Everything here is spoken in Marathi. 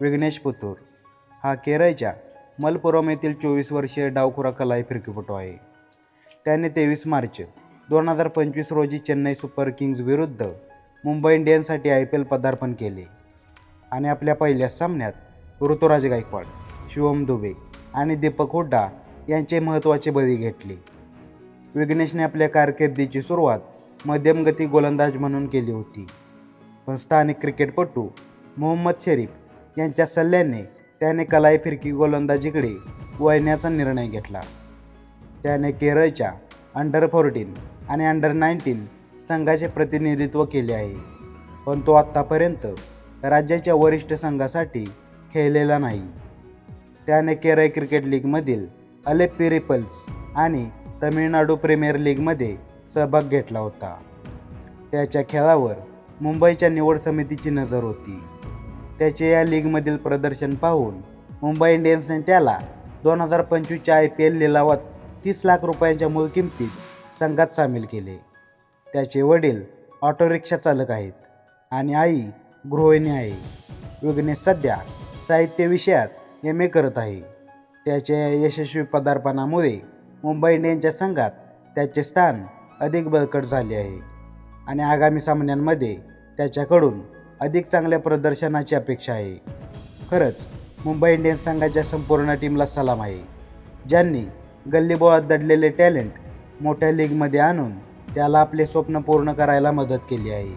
विघ्नेश पुतूर हा केरळच्या मलपुरम येथील चोवीस वर्षीय डावखुरा कलाई फिरकीपटू आहे. त्याने तेवीस मार्च दोन हजार पंचवीस रोजी चेन्नई सुपर किंग्ज विरुद्ध मुंबई इंडियन्ससाठी आय पी एल पदार्पण केले. आणि आपल्या पहिल्याच सामन्यात ऋतुराज गायकवाड शिवम दुबे आणि दीपक हुड्डा यांचे महत्त्वाचे बळी घेतले. विघ्नेशने आपल्या कारकिर्दीची सुरुवात मध्यमगती गोलंदाज म्हणून केली होती. पण स्थानिक क्रिकेटपटू मोहम्मद शरीफ यांच्या सल्ल्याने त्याने कलाई फिरकी गोलंदाजीकडे वळण्याचा निर्णय घेतला. त्याने केरळच्या अंडर फोर्टीन आणि अंडर नाईन्टीन संघाचे प्रतिनिधित्व केले आहे. पण तो आत्तापर्यंत राज्याच्या वरिष्ठ संघासाठी खेळलेला नाही. त्याने केरळ क्रिकेट लीगमधील अलेप्पी रिपल्स आणि तमिळनाडू प्रीमियर लीगमध्ये सहभाग घेतला होता. त्याच्या खेळावर मुंबईच्या निवड समितीची नजर होती. त्याचे या लीगमधील प्रदर्शन पाहून मुंबई इंडियन्सने त्याला दोन हजार पंचवीसच्या आय पी एल लिलावात तीस लाख रुपयांच्या मूळ किमतीत संघात सामील केले. त्याचे वडील ऑटो रिक्षा चालक आहेत आणि आई गृहिणी आहे. विघ्नेश सध्या साहित्य विषयात एम ए करत आहे. त्याच्या या यशस्वी पदार्पणामुळे मुंबई इंडियन्सच्या संघात त्याचे स्थान अधिक बळकट झाले आहे. आणि आगामी सामन्यांमध्ये त्याच्याकडून अधिक चांगल्या प्रदर्शनाची अपेक्षा आहे. खरंच मुंबई इंडियन्स संघाच्या संपूर्ण टीमला सलाम आहे. ज्यांनी गल्लीबोळात दडलेले टॅलेंट मोठ्या लीगमध्ये आणून त्याला आपले स्वप्न पूर्ण करायला मदत केली आहे.